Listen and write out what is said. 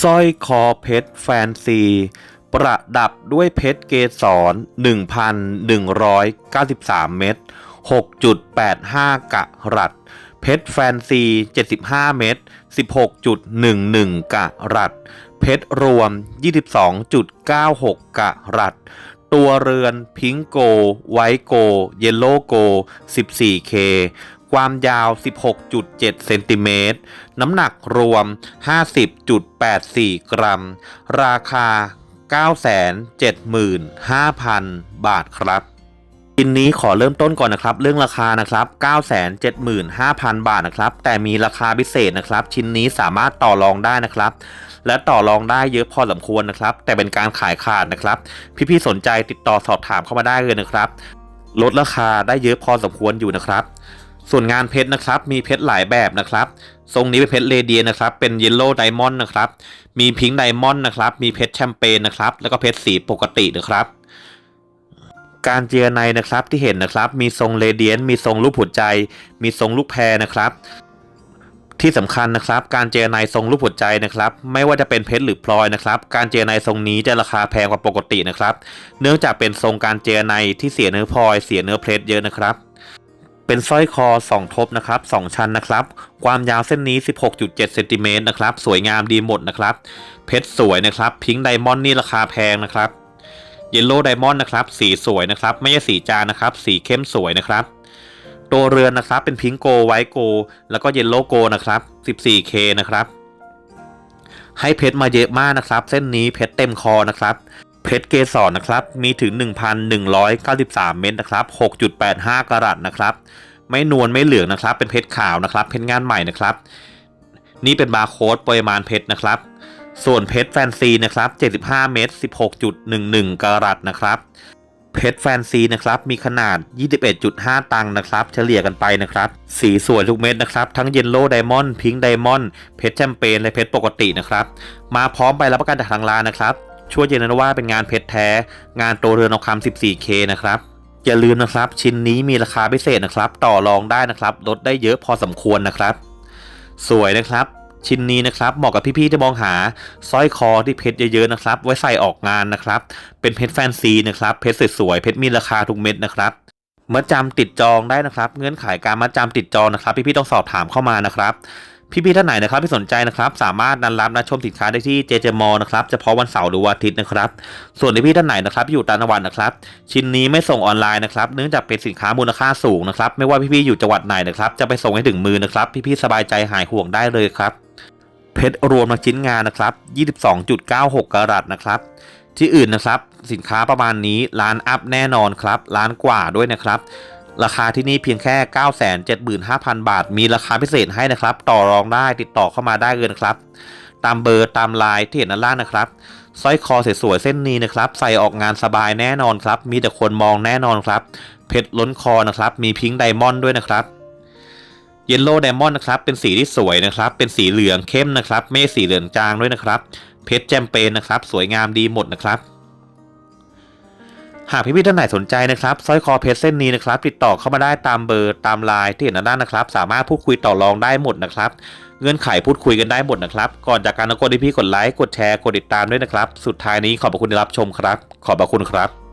สร้อยคอเพชรแฟนซี ประดับด้วยเพชรเกสร 1,193 เม็ด 6.85 กะรัต เพชรแฟนซี 75 เม็ด 16.11 กะรัต เพชรรวม 22.96 กะรัต ตัวเรือนพิงโก ไวโก เยลโลโก 14K ความยาว 16.7 เซนติเมตร น้ำหนักรวม 50.84 กรัม ราคา 975,000 บาทครับชิ้นนี้ขอเริ่มต้นก่อนนะครับ เรื่องราคานะครับ 975,000 บาทนะครับ แต่มีราคาพิเศษนะครับ ชิ้นนี้สามารถต่อรองได้นะครับ และต่อรองได้เยอะพอสมควรนะครับ แต่เป็นการขายขาดนะครับ พี่ๆสนใจติดต่อสอบถามเข้ามาได้เลยนะครับ ลดราคาได้เยอะพอสมควรอยู่นะครับ ส่วนงานเพชรนะครับ มีเพชรหลายแบบนะครับ ทรงนี้เป็นเพชรเรเดียนนะครับ เป็นเยลโล่ไดมอนด์นะครับ มีพิงค์ไดมอนด์นะครับ มีเพชรแชมเปญนะครับ แล้วก็เพชรสีปกตินะครับ การเจียในนะครับที่เห็นนะครับ มีทรงเรเดียน มีทรงรูปหัวใจ มีทรงลูกแพรนะครับ ที่สำคัญนะครับ การเจรในทรงรูปหัวใจนะครับ ไม่ว่าจะเป็นเพชรหรือพลอยนะครับ การเจรในทรงนี้จะราคาแพงกว่าปกตินะครับ เนื่องจากเป็นทรงการเจรในที่เสียเนื้อพลอย เสียเนื้อเพชรเยอะนะครับ เป็นสร้อยคอ 2 ทบนะครับ 2 ชั้นนะครับ ความยาวเส้นนี้ 16.7เซนติเมตรนะครับ สวยงามดีหมดนะครับ เพชรสวยนะครับ พิงค์ไดมอนด์นี่ราคาแพงนะครับ เยลโล่ไดมอนด์นะครับ สีสวยนะครับ ไม่ใช่สีจางนะครับ สีเข้มสวยนะครับ ตัวเรือนนะครับ เป็นพิงค์โกไวท์โก แล้วก็เยลโล่โกนะครับ 14K นะครับ ให้เพชรมาเยอะมากนะครับ เส้นนี้เพชรเต็มคอนะครับ เพชรเกสรนะครับ มีถึง 1,193 เม็ดนะครับ 6.85 กรัตนะครับ ไม่นวลไม่เหลืองนะครับ เป็นเพชรขาวนะครับ เพชรงานใหม่นะครับ นี่เป็นบาร์โค้ดปริมาณเพชรนะครับ ส่วนเพชรแฟนซีนะครับ 75 เม็ด16.11 กรัตนะครับ เพชรแฟนซีนะครับ มีขนาด 21.5 ตังค์นะครับ เฉลี่ยกันไปนะครับ สีสวยทุกเม็ดนะครับ ทั้งเยลโล่ไดมอนด์ พิงค์ไดมอนด์ เพชรแชมเปญ และเพชรปกตินะครับ มาพร้อมใบรับประกันจากทางร้านนะครับ ช่วยยืนนว่าเป็นงานเพชรแท้ งานโตเรือนทองคำ 14K นะครับอย่าลืมนะครับ ชิ้นนี้มีราคาพิเศษนะครับ ต่อรองได้นะครับ ลดได้เยอะพอสมควรนะครับ สวยนะครับ ชิ้นนี้นะครับเหมาะกับพี่ๆที่มองหาสร้อยคอที่เพชรเยอะๆนะครับ ไว้ใส่ออกงานนะครับ เป็นเพชรแฟนซีนะครับเพชรสวยๆเพชรมีราคาทุกเม็ดนะครับมาจำติดจองได้นะครับ เงื่อนไขการมาจำติดจองนะครับ พี่ๆต้องสอบถามเข้ามานะครับ พี่ๆท่านไหนนะครับที่สนใจนะครับ สามารถนัดรับนัดชมสินค้าได้ที่เจเจมอลนะครับเฉพาะวันเสาร์หรือวันอาทิตย์นะครับ ส่วนในพี่ท่านไหนนะครับที่อยู่ต่างจังหวัดนะครับ ชิ้นนี้ไม่ส่งออนไลน์นะครับ เนื่องจากเป็นสินค้ามูลค่าสูงนะครับ ไม่ว่าพี่ๆอยู่จังหวัดไหนนะครับ จะไปส่งให้ถึงมือนะครับ พี่ๆสบายใจหายห่วงได้เลยครับ เพชรรวมทั้งชิ้นงานนะครับ 22.96 กรัตนะครับ ที่อื่นนะครับ สินค้าประมาณนี้ร้านอัพแน่นอนครับร้านกว่าด้วยนะครับ ราคาที่นี่เพียงแค่ 975,000 บาท มีราคาพิเศษให้นะครับ ต่อรองได้ติดต่อเข้ามาได้เลยนะครับ ตามเบอร์ตามไลน์ที่เห็นด้านล่างนะครับสร้อยคอสวยๆเส้นนี้นะครับ ใส่ออกงานสบายแน่นอนครับ มีแต่คนมองแน่นอนครับ เพชรล้นคอนะครับ มีพิงค์ไดมอนด์ด้วยนะครับ เยลโล่ไดมอนด์นะครับ เป็นสีที่สวยนะครับ เป็นสีเหลืองเข้มนะครับ ไม่ใช่สีเหลืองจางด้วยนะครับ เพชรแจมเปญนะครับ สวยงามดีหมดนะครับ หากพี่พี่ท่านไหนสนใจนะครับสร้อยคอเพชรเส้นนี้นะครับติดต่อเข้ามาได้ตามเบอร์ตามไลน์ที่เห็นด้านล่างนะครับ สามารถพูดคุยต่อรองได้หมดนะครับ เงื่อนไขพูดคุยกันได้หมดนะครับ ก่อนจากการกดที่พี่กดไลค์กดแชร์กดติดตามด้วยนะครับ สุดท้ายนี้ขอบพระคุณที่รับชมครับ ขอบพระคุณครับ